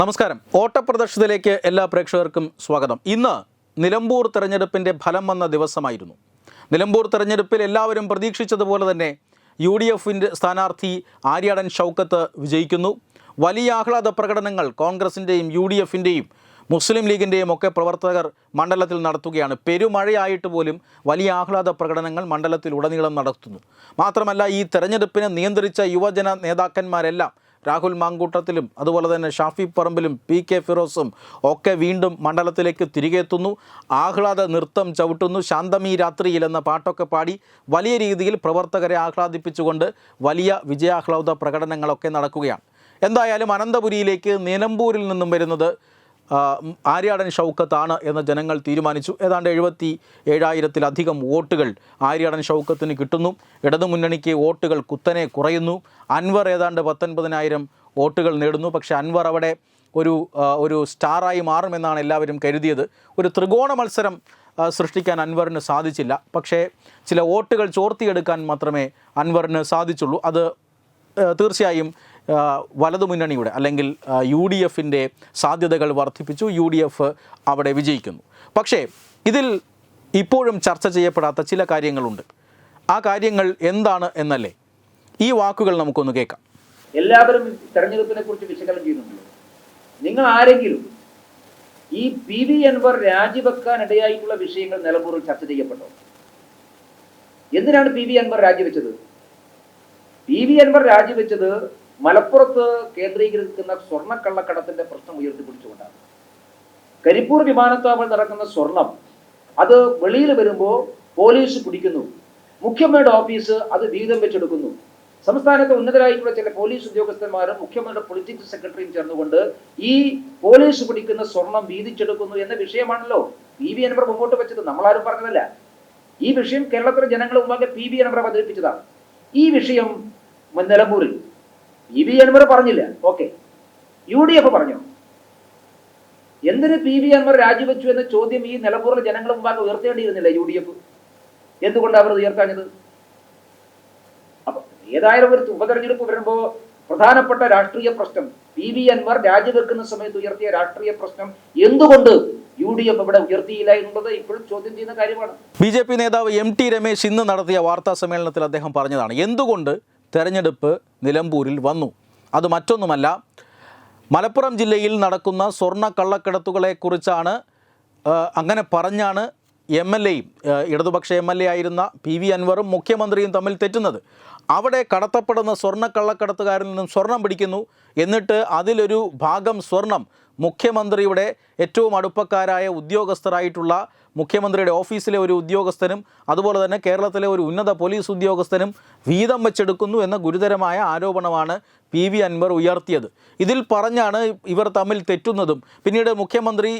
നമസ്കാരം. ഓട്ടപ്രദർശനത്തിലേക്ക് എല്ലാ പ്രേക്ഷകർക്കും സ്വാഗതം. ഇന്ന് നിലമ്പൂർ തെരഞ്ഞെടുപ്പിന്റെ ഫലം വന്ന ദിവസമായിരുന്നു. നിലമ്പൂർ തെരഞ്ഞെടുപ്പിൽ എല്ലാവരും പ്രതീക്ഷിച്ചതുപോലെ തന്നെ യു ഡി എഫിന്റെ സ്ഥാനാർത്ഥി ആര്യാടൻ ഷൗക്കത്ത് വിജയിക്കുന്നു. വലിയ ആഹ്ലാദ പ്രകടനങ്ങൾ കോൺഗ്രസിന്റെയും യു ഡി എഫിന്റെയും മുസ്ലിം ലീഗിന്റെയും ഒക്കെ പ്രവർത്തകർ മണ്ഡലത്തിൽ നടത്തുകയാണ്. പെരുമഴയായിട്ട് പോലും വലിയ ആഹ്ലാദ പ്രകടനങ്ങൾ മണ്ഡലത്തിൽ ഉടനീളം നടത്തുന്നു. മാത്രമല്ല ഈ തെരഞ്ഞെടുപ്പിനെ നിയന്ത്രിച്ച യുവജന നേതാക്കന്മാരെല്ലാം രാഹുൽ മാങ്കൂട്ടത്തിലും അതുപോലെ തന്നെ ഷാഫി പറമ്പിലും പി കെ ഫിറോസും ഒക്കെ വീണ്ടും മണ്ഡലത്തിലേക്ക് തിരികെ എത്തുന്നു. ആഹ്ലാദ നൃത്തം ചവിട്ടുന്നു. ശാന്തമീ രാത്രിയിൽ എന്ന പാട്ടൊക്കെ പാടി വലിയ രീതിയിൽ പ്രവർത്തകരെ ആഹ്ലാദിപ്പിച്ചുകൊണ്ട് വലിയ വിജയാഹ്ലാദ പ്രകടനങ്ങളൊക്കെ നടക്കുകയാണ്. എന്തായാലും അനന്തപുരിയിലേക്ക് നിലമ്പൂരിൽ നിന്നും വരുന്നത് ആര്യാടൻ ഷൗക്കത്താണ് എന്ന് ജനങ്ങൾ തീരുമാനിച്ചു. ഏതാണ്ട് എഴുപത്തി ഏഴായിരത്തിലധികം വോട്ടുകൾ ആര്യാടൻ ഷൗക്കത്തിന് കിട്ടുന്നു. ഇടതുമുന്നണിക്ക് വോട്ടുകൾ കുത്തനെ കുറയുന്നു. അൻവർ ഏതാണ്ട് പത്തൊൻപതിനായിരം വോട്ടുകൾ നേടുന്നു. പക്ഷേ അൻവർ അവിടെ ഒരു ഒരു സ്റ്റാറായി മാറുമെന്നാണ് എല്ലാവരും കരുതിയത്. ഒരു ത്രികോണ മത്സരം സൃഷ്ടിക്കാൻ അൻവറിന് സാധിച്ചില്ല. പക്ഷേ ചില വോട്ടുകൾ ചോർത്തിയെടുക്കാൻ മാത്രമേ അൻവറിന് സാധിച്ചുള്ളൂ. അത് തീർച്ചയായും വലതുമുന്നണിയുടെ അല്ലെങ്കിൽ യു ഡി എഫിന്റെ സാധ്യതകൾ വർദ്ധിപ്പിച്ചു. യു ഡി എഫ് അവിടെ വിജയിക്കുന്നു. പക്ഷേ ഇതിൽ ഇപ്പോഴും ചർച്ച ചെയ്യപ്പെടാത്ത ചില കാര്യങ്ങളുണ്ട്. ആ കാര്യങ്ങൾ എന്താണ് എന്നല്ലേ ഈ വാക്കുകൾ നമുക്കൊന്ന് കേൾക്കാം. എല്ലാവരും തെരഞ്ഞെടുപ്പിനെ കുറിച്ച് വിശകലനം ചെയ്യുന്നുണ്ട്? നിങ്ങൾ ആരെങ്കിലും ഈ പി വി അൻവർ രാജിവെക്കാൻ ഇടയായിട്ടുള്ള വിഷയങ്ങൾ നിലമ്പൂരിൽ ചർച്ച ചെയ്യപ്പെട്ടോ? എന്തിനാണ് പി വി അൻവർ രാജിവെച്ചത്? പി വി അൻവർ രാജിവെച്ചത് മലപ്പുറത്ത് കേന്ദ്രീകരിക്കുന്ന സ്വർണക്കള്ളക്കടത്തിന്റെ പ്രശ്നം ഉയർത്തിപ്പിടിച്ചുകൊണ്ടാണ്. കരിപ്പൂർ വിമാനത്താവളം നടക്കുന്ന സ്വർണം അത് വെളിയിൽ വരുമ്പോൾ പോലീസ് പിടിക്കുന്നു. മുഖ്യമന്ത്രിയുടെ ഓഫീസ് അത് വീതം വെച്ചെടുക്കുന്നു. സംസ്ഥാനത്തെ ഉന്നതരായിട്ടുള്ള ചില പോലീസ് ഉദ്യോഗസ്ഥന്മാരും മുഖ്യമന്ത്രിയുടെ പൊളിറ്റിക്സ് സെക്രട്ടറിയും ചേർന്നുകൊണ്ട് ഈ പോലീസ് പിടിക്കുന്ന സ്വർണം വീതിച്ചെടുക്കുന്നു എന്ന വിഷയമാണല്ലോ പി വി അൻവർ മുമ്പോട്ട് വെച്ചത്. നമ്മളാരും പറഞ്ഞതല്ല. ഈ വിഷയം കേരളത്തിലെ ജനങ്ങളുടെ മുമ്പാകെ പി വി അൻവർ അവതരിപ്പിച്ചതാണ്. ഈ വിഷയം നിലമ്പൂരിൽ പി വി അൻവർ പറഞ്ഞില്ല. ഓക്കെ. യു ഡി എഫ് പറഞ്ഞു? എന്തിന് പി വി അൻവർ രാജിവെച്ചു എന്ന ചോദ്യം ഈ നിലമ്പൂരിലെ ജനങ്ങളുടെ മുമ്പാകെ ഉയർത്തേണ്ടിയിരുന്നില്ല യു ഡി എഫ്? എന്തുകൊണ്ടാണ് അവർ ഉയർത്താഞ്ഞത്? അപ്പൊ ഏതായാലും ഒരു ഉപതെരഞ്ഞെടുപ്പ് വരുമ്പോ പ്രധാനപ്പെട്ട രാഷ്ട്രീയ പ്രശ്നം പി വി അൻവർ രാജിവെക്കുന്ന സമയത്ത് ഉയർത്തിയ രാഷ്ട്രീയ പ്രശ്നം എന്തുകൊണ്ട് യു ഡി എഫ് ഇവിടെ ഉയർത്തിയില്ല എന്നുള്ളത് ഇപ്പോഴും ചോദ്യം ചെയ്യുന്ന കാര്യമാണ്. ബി നേതാവ് എം ടി രമേശ് ഇന്ന് നടത്തിയ വാർത്താ സമ്മേളനത്തിൽ അദ്ദേഹം പറഞ്ഞതാണ് എന്തുകൊണ്ട് തെരഞ്ഞെടുപ്പ് നിലമ്പൂരിൽ വന്നു. അത് മറ്റൊന്നുമല്ല മലപ്പുറം ജില്ലയിൽ നടക്കുന്ന സ്വർണ കള്ളക്കിടത്തുകളെക്കുറിച്ചാണ് അങ്ങനെ പറഞ്ഞാണ് എം എൽ എയും ഇടതുപക്ഷ എം എൽ എ ആയിരുന്ന പി വി അൻവറും മുഖ്യമന്ത്രിയും തമ്മിൽ തെറ്റുന്നത്. അവിടെ കടത്തപ്പെടുന്ന സ്വർണ കള്ളക്കടത്തുകാരിൽ നിന്നും സ്വർണം പിടിക്കുന്നു. എന്നിട്ട് അതിലൊരു ഭാഗം സ്വർണം മുഖ്യമന്ത്രിയുടെ ഏറ്റവും അടുപ്പക്കാരായ ഉദ്യോഗസ്ഥരായിട്ടുള്ള മുഖ്യമന്ത്രിയുടെ ഓഫീസിലെ ഒരു ഉദ്യോഗസ്ഥനും അതുപോലെ തന്നെ കേരളത്തിലെ ഒരു ഉന്നത പോലീസ് ഉദ്യോഗസ്ഥനും വീതം വെച്ചെടുക്കുന്നു എന്ന ഗുരുതരമായ ആരോപണമാണ് പി വി അൻവർ ഉയർത്തിയത്. ഇതിൽ പറഞ്ഞാണ് ഇവർ തമ്മിൽ തെറ്റുന്നതും. പിന്നീട് മുഖ്യമന്ത്രി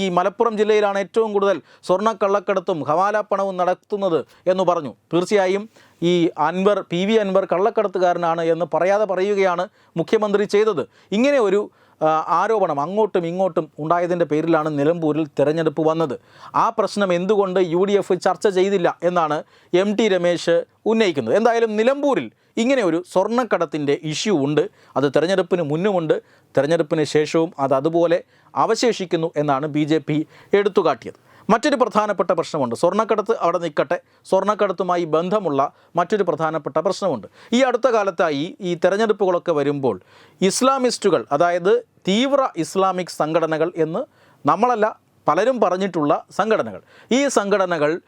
ഈ മലപ്പുറം ജില്ലയിലാണ് ഏറ്റവും കൂടുതൽ സ്വർണക്കള്ളക്കടത്തും ഹവാലാപ്പണവും നടത്തുന്നത് എന്ന് പറഞ്ഞു. തീർച്ചയായും ഈ അൻവർ പി വി അൻവർ കള്ളക്കടത്തുകാരനാണ് എന്ന് പറയാതെ പറയുകയാണ് മുഖ്യമന്ത്രി ചെയ്തത്. ഇങ്ങനെ ഒരു ആരോപണം അങ്ങോട്ടും ഇങ്ങോട്ടും ഉണ്ടായതിന്റെ പേരിലാണ് നിലമ്പൂരിൽ തിരഞ്ഞെടുപ്പ് വന്നത്. ആ പ്രശ്നം എന്തുകൊണ്ട് യു ഡി എഫ് ചർച്ച ചെയ്തില്ല എന്നാണ് എം ടി രമേശ് ഉന്നയിക്കുന്നത്. എന്തായാലും നിലമ്പൂരിൽ ഇങ്ങനെ ഒരു സ്വർണക്കടത്തിന്റെ ഇഷ്യൂ ഉണ്ട്. അത് തെരഞ്ഞെടുപ്പിന് മുന്നുമുണ്ട്. തെരഞ്ഞെടുപ്പിന് ശേഷവും അത് അതുപോലെ അവശേഷിക്കുന്നു എന്നാണ് ബി ജെ പി എടുത്തുകാട്ടിയത്. മറ്റൊരു പ്രധാനപ്പെട്ട പ്രശ്നമുണ്ട്. സ്വർണക്കടത്ത് അവിടെ നിൽക്കട്ടെ. സ്വർണക്കടത്തുമായി ബന്ധമുള്ള മറ്റൊരു പ്രധാനപ്പെട്ട പ്രശ്നമുണ്ട്. ഈ അടുത്ത കാലത്തായി ഈ തെരഞ്ഞെടുപ്പുകളൊക്കെ വരുമ്പോൾ ഇസ്ലാമിസ്റ്റുകൾ അതായത് തീവ്ര ഇസ്ലാമിക് സംഘടനകൾ എന്ന് നമ്മളല്ല പലരും പറഞ്ഞിട്ടുള്ള സംഘടനകൾ. ഈ സംഘടനകൾ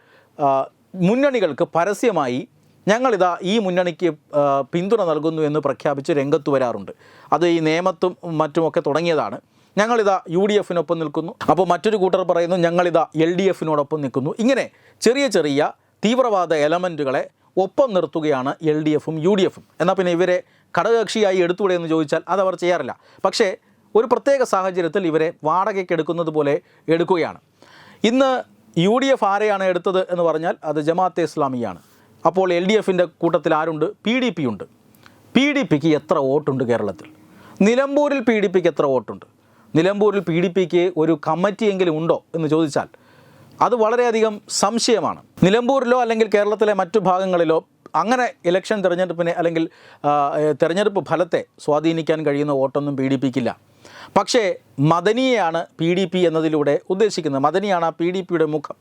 മുന്നണികൾക്ക് പരസ്യമായി ഞങ്ങളിതാ ഈ മുന്നണിക്ക് പിന്തുണ നൽകുന്നു എന്ന് പ്രഖ്യാപിച്ച് രംഗത്ത് വരാറുണ്ട്. അത് ഈ നിയമത്തും മറ്റുമൊക്കെ തുടങ്ങിയതാണ്. ഞങ്ങളിതാ യു ഡി എഫിനൊപ്പം നിൽക്കുന്നു. അപ്പോൾ മറ്റൊരു കൂട്ടർ പറയുന്നു ഞങ്ങളിതാ എൽ ഡി എഫിനോടൊപ്പം നിൽക്കുന്നു. ഇങ്ങനെ ചെറിയ ചെറിയ തീവ്രവാദ എലമെന്റുകളെ ഒപ്പം നിർത്തുകയാണ് എൽ ഡി എഫും യു ഡി എഫും എന്നാൽ പിന്നെ ഇവരെ ഘടകകക്ഷിയായി എടുത്തുകൂടെ എന്ന് ചോദിച്ചാൽ അതവർ ചെയ്യാറില്ല. പക്ഷേ ഒരു പ്രത്യേക സാഹചര്യത്തിൽ ഇവരെ വാടകയ്ക്ക് എടുക്കുന്നത് പോലെ എടുക്കുകയാണ്. ഇന്ന് യു ഡി എഫ് ആരെയാണ് എടുത്തത് എന്ന് പറഞ്ഞാൽ അത് ജമാഅത്തെ ഇസ്ലാമിയാണ്. അപ്പോൾ എൽ ഡി എഫിന്റെ കൂട്ടത്തിൽ ആരുണ്ട്? പി ഡി പി ഉണ്ട് പി ഡി പിക്ക് എത്ര വോട്ടുണ്ട് കേരളത്തിൽ? നിലമ്പൂരിൽ പി ഡി പിക്ക് എത്ര വോട്ടുണ്ട്? നിലമ്പൂരിൽ പി ഡി പിക്ക് ഒരു കമ്മിറ്റിയെങ്കിലും ഉണ്ടോ എന്ന് ചോദിച്ചാൽ അത് വളരെയധികം സംശയമാണ്. നിലമ്പൂരിലോ അല്ലെങ്കിൽ കേരളത്തിലെ മറ്റു ഭാഗങ്ങളിലോ അങ്ങനെ ഇലക്ഷൻ തിരഞ്ഞെടുപ്പിനെ അല്ലെങ്കിൽ തിരഞ്ഞെടുപ്പ് ഫലത്തെ സ്വാധീനിക്കാൻ കഴിയുന്ന വോട്ടൊന്നും പി ഡി പിക്കില്ല. പക്ഷേ മദനിയെയാണ് പി ഡി പി എന്നതിലൂടെ ഉദ്ദേശിക്കുന്നത്. മദനിയാണ് ആ പി ഡി പിയുടെ മുഖം.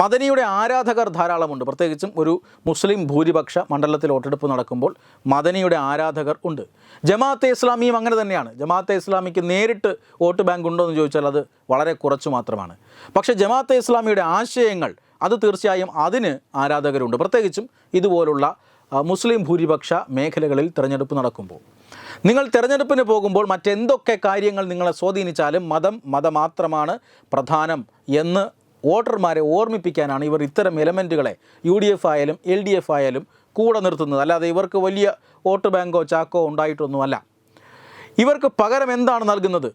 മദനിയുടെ ആരാധകർ ധാരാളമുണ്ട്. പ്രത്യേകിച്ചും ഒരു മുസ്ലിം ഭൂരിപക്ഷ മണ്ഡലത്തിൽ വോട്ടെടുപ്പ് നടക്കുമ്പോൾ മദനിയുടെ ആരാധകർ ഉണ്ട്. ജമാഅത്തെ ഇസ്ലാമിയും അങ്ങനെ തന്നെയാണ്. ജമാഅത്തെ ഇസ്ലാമിക്ക് നേരിട്ട് വോട്ട് ബാങ്ക് ഉണ്ടോ എന്ന് ചോദിച്ചാൽ അത് വളരെ കുറച്ച് മാത്രമാണ്. പക്ഷേ ജമാഅത്തെ ഇസ്ലാമിയുടെ ആശയങ്ങൾ അത് തീർച്ചയായും അതിന് ആരാധകരുണ്ട്. പ്രത്യേകിച്ചും ഇതുപോലുള്ള മുസ്ലിം ഭൂരിപക്ഷ മേഖലകളിൽ തിരഞ്ഞെടുപ്പ് നടക്കുമ്പോൾ. നിങ്ങൾ തിരഞ്ഞെടുപ്പിന് പോകുമ്പോൾ മറ്റെന്തൊക്കെ കാര്യങ്ങൾ നിങ്ങളെ സ്വാധീനിച്ചാലും മതം മതമാത്രമാണ് പ്രധാനം എന്ന് വോട്ടർമാരെ ഓർമ്മിപ്പിക്കാനാണ് ഇവർ ഇത്തരം എലമെന്റുകളെ യു ഡി എഫ് ആയാലും എൽ ഡി എഫ് ആയാലും കൂടെ നിർത്തുന്നത്. അല്ലാതെ ഇവർക്ക് വലിയ വോട്ട് ബാങ്കോ ചാക്കോ ഉണ്ടായിട്ടൊന്നുമല്ല. ഇവർക്ക് പകരം എന്താണ് നൽകുന്നത്?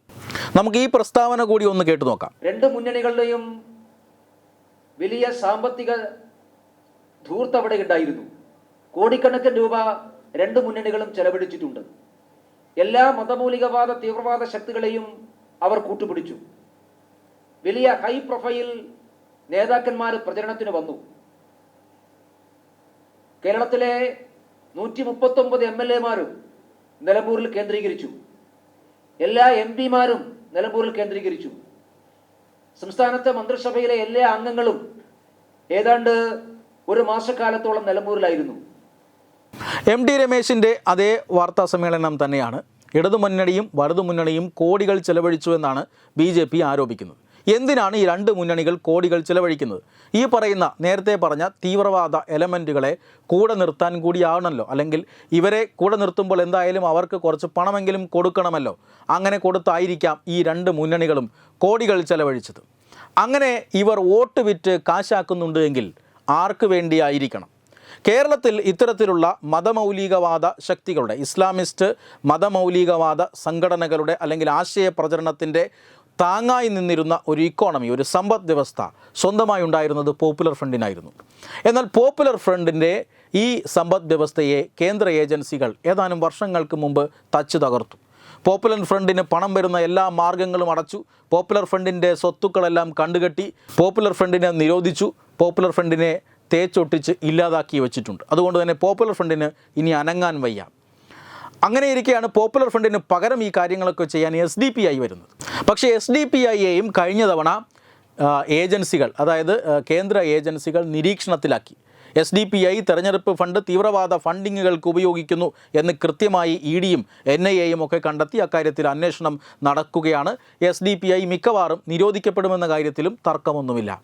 നമുക്ക് ഈ പ്രസ്താവന കൂടി ഒന്ന് കേട്ടു നോക്കാം. രണ്ട് മുന്നണികളുടെയും വലിയ സാമ്പത്തിക ധൂർത്തവിടെ ഉണ്ടായിരുന്നു. കോടിക്കണക്കിന് രൂപ രണ്ട് മുന്നണികളും ചെലവഴിച്ചിട്ടുണ്ട്. എല്ലാ മതമൂലികവാദ തീവ്രവാദ ശക്തികളെയും അവർ കൂട്ടുപിടിച്ചു. വലിയ ഹൈ പ്രൊഫൈൽ നേതാക്കന്മാർ പ്രചരണത്തിന് വന്നു. കേരളത്തിലെ നൂറ്റി മുപ്പത്തൊമ്പത് എം എൽ എമാരും നിലമ്പൂരിൽ കേന്ദ്രീകരിച്ചു. എല്ലാ എം പിമാരും നിലമ്പൂരിൽ കേന്ദ്രീകരിച്ചു. സംസ്ഥാനത്തെ മന്ത്രിസഭയിലെ എല്ലാ അംഗങ്ങളും ഏതാണ്ട് ഒരു മാസക്കാലത്തോളം നിലമ്പൂരിലായിരുന്നു. എം ടി രമേശിന്റെ അതേ വാർത്താ സമ്മേളനം തന്നെയാണ്. ഇടതുമുന്നണിയും വലതുമുന്നണിയും കോടികൾ ചെലവഴിച്ചു എന്നാണ് ബി ജെ പി ആരോപിക്കുന്നത്. എന്തിനാണ് ഈ രണ്ട് മുന്നണികൾ കോടികൾ ചെലവഴിക്കുന്നത്? ഈ പറയുന്ന നേരത്തെ പറഞ്ഞ തീവ്രവാദ എലമെന്റുകളെ കൂടെ നിർത്താൻ കൂടിയാണല്ലോ. അല്ലെങ്കിൽ ഇവരെ കൂടെ നിർത്തുമ്പോൾ എന്തായാലും അവർക്ക് കുറച്ച് പണമെങ്കിലും കൊടുക്കണമല്ലോ. അങ്ങനെ കൊടുത്തായിരിക്കാം ഈ രണ്ട് മുന്നണികളും കോടികൾ ചെലവഴിച്ചത്. അങ്ങനെ ഇവർ വോട്ട് വിറ്റ് കാശാക്കുന്നുണ്ട് എങ്കിൽ ആർക്ക് വേണ്ടിയായിരിക്കണം? കേരളത്തിൽ ഇത്തരത്തിലുള്ള മതമൗലികവാദ ശക്തികളുടെ ഇസ്ലാമിസ്റ്റ് മതമൗലികവാദ സംഘടനകളുടെ അല്ലെങ്കിൽ ആശയ പ്രചരണത്തിന്റെ താങ്ങായി നിന്നിരുന്ന ഒരു ഇക്കോണമി ഒരു സമ്പദ് വ്യവസ്ഥ സ്വന്തമായി ഉണ്ടായിരുന്നത് പോപ്പുലർ ഫ്രണ്ടിനായിരുന്നു എന്നാൽ പോപ്പുലർ ഫ്രണ്ടിന്റെ ഈ സമ്പദ് വ്യവസ്ഥയെ കേന്ദ്ര ഏജൻസികൾ ഏതാനും വർഷങ്ങൾക്ക് മുമ്പ് തച്ചു തകർത്തു. പോപ്പുലർ ഫ്രണ്ടിന് പണം വരുന്ന എല്ലാ മാർഗങ്ങളും അടച്ചു. പോപ്പുലർ ഫ്രണ്ടിന്റെ സ്വത്തുക്കളെല്ലാം കണ്ടുകെട്ടി. പോപ്പുലർ ഫ്രണ്ടിനെ നിരോധിച്ചു. പോപ്പുലർ ഫ്രണ്ടിനെ തേച്ചൊട്ടിച്ച് ഇല്ലാതാക്കി വെച്ചിട്ടുണ്ട്. അതുകൊണ്ട് തന്നെ പോപ്പുലർ ഫ്രണ്ടിന് ഇനി അനങ്ങാൻ വയ്യ. അങ്ങനെ ഇരിക്കെയാണ് പോപ്പുലർ ഫ്രണ്ടിന് പകരം ഈ കാര്യങ്ങളൊക്കെ ചെയ്യാൻ എസ് ഡി പി ഐ വരുന്നത്. പക്ഷേ എസ് ഡി പി ഐയെയും കഴിഞ്ഞ തവണ ഏജൻസികൾ അതായത് കേന്ദ്ര ഏജൻസികൾ നിരീക്ഷണത്തിലാക്കി. എസ് ഡി പി ഐ തെരഞ്ഞെടുപ്പ് ഫണ്ട് തീവ്രവാദ ഫണ്ടിങ്ങുകൾക്ക് ഉപയോഗിക്കുന്നു എന്ന് കൃത്യമായി ഇ ഡിയും എൻ ഐ എയും ഒക്കെ കണ്ടെത്തി അക്കാര്യത്തിൽ അന്വേഷണം നടക്കുകയാണ്. എസ് ഡി പി ഐ മിക്കവാറും നിരോധിക്കപ്പെടുമെന്ന കാര്യത്തിലും തർക്കമൊന്നുമില്ല.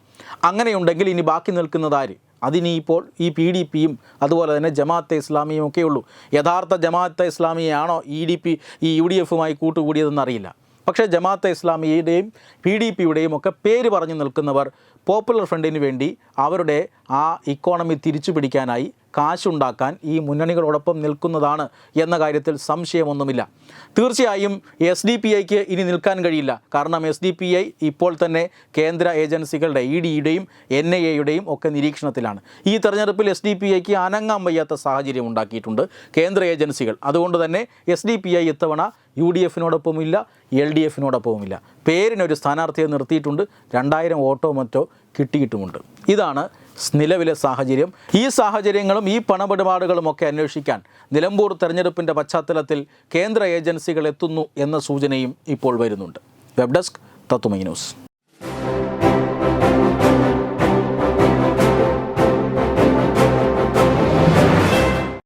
അങ്ങനെയുണ്ടെങ്കിൽ ഇനി ബാക്കി നിൽക്കുന്നതാര് അതിനിപ്പോൾ ഈ പി ഡി പിയും അതുപോലെ തന്നെ ജമാഅത്തെ ഇസ്ലാമിയും ഒക്കെ ഉള്ളൂ. യഥാർത്ഥ ജമാഅത്തെ ഇസ്ലാമിയാണോ ഇ ഡി പി ഈ യു ഡി എഫുമായി കൂട്ടുകൂടിയതെന്നറിയില്ല പക്ഷേ ജമാഅത്തെ ഇസ്ലാമിയുടെയും പി ഡി പിയുടെയും ഒക്കെ പേര് പറഞ്ഞു നിൽക്കുന്നവർ പോപ്പുലർ ഫ്രണ്ടിന് വേണ്ടി അവരുടെ ആ ഇക്കോണമി തിരിച്ചു പിടിക്കാനായി കാശുണ്ടാക്കാൻ ഈ മുന്നണികളോടൊപ്പം നിൽക്കുന്നതാണ് എന്ന കാര്യത്തിൽ സംശയമൊന്നുമില്ല. തീർച്ചയായും എസ് ഡി പി ഐക്ക് ഇനി നിൽക്കാൻ കഴിയില്ല. കാരണം എസ് ഡി പി ഐ ഇപ്പോൾ തന്നെ കേന്ദ്ര ഏജൻസികളുടെ ഇ ഡിയുടെയും എൻ ഐ എയുടെയും ഒക്കെ നിരീക്ഷണത്തിലാണ്. ഈ തെരഞ്ഞെടുപ്പിൽ എസ് ഡി പി ഐക്ക് അനങ്ങാൻ വയ്യാത്ത സാഹചര്യം ഉണ്ടാക്കിയിട്ടുണ്ട് കേന്ദ്ര ഏജൻസികൾ. അതുകൊണ്ട് തന്നെ എസ് ഡി പി ഐ ഇത്തവണ യു ഡി എഫിനോടൊപ്പമില്ല എൽ ഡി എഫിനോടൊപ്പവുമില്ല പേരിനൊരു സ്ഥാനാർത്ഥിയെ നിർത്തിയിട്ടുണ്ട് രണ്ടായിരം വോട്ടോ മറ്റോ കിട്ടിയിട്ടുമുണ്ട്. ഇതാണ് നിലവിലെ സാഹചര്യം. ഈ സാഹചര്യങ്ങളും ഈ പണമിടപാടുകളും ഒക്കെ അന്വേഷിക്കാൻ നിലമ്പൂർ തെരഞ്ഞെടുപ്പിന്റെ പശ്ചാത്തലത്തിൽ കേന്ദ്ര ഏജൻസികൾ എത്തുന്നു എന്ന സൂചനയും ഇപ്പോൾ വരുന്നുണ്ട്. വെബ് ഡെസ്ക് തത്തുമൈ ന്യൂസ്.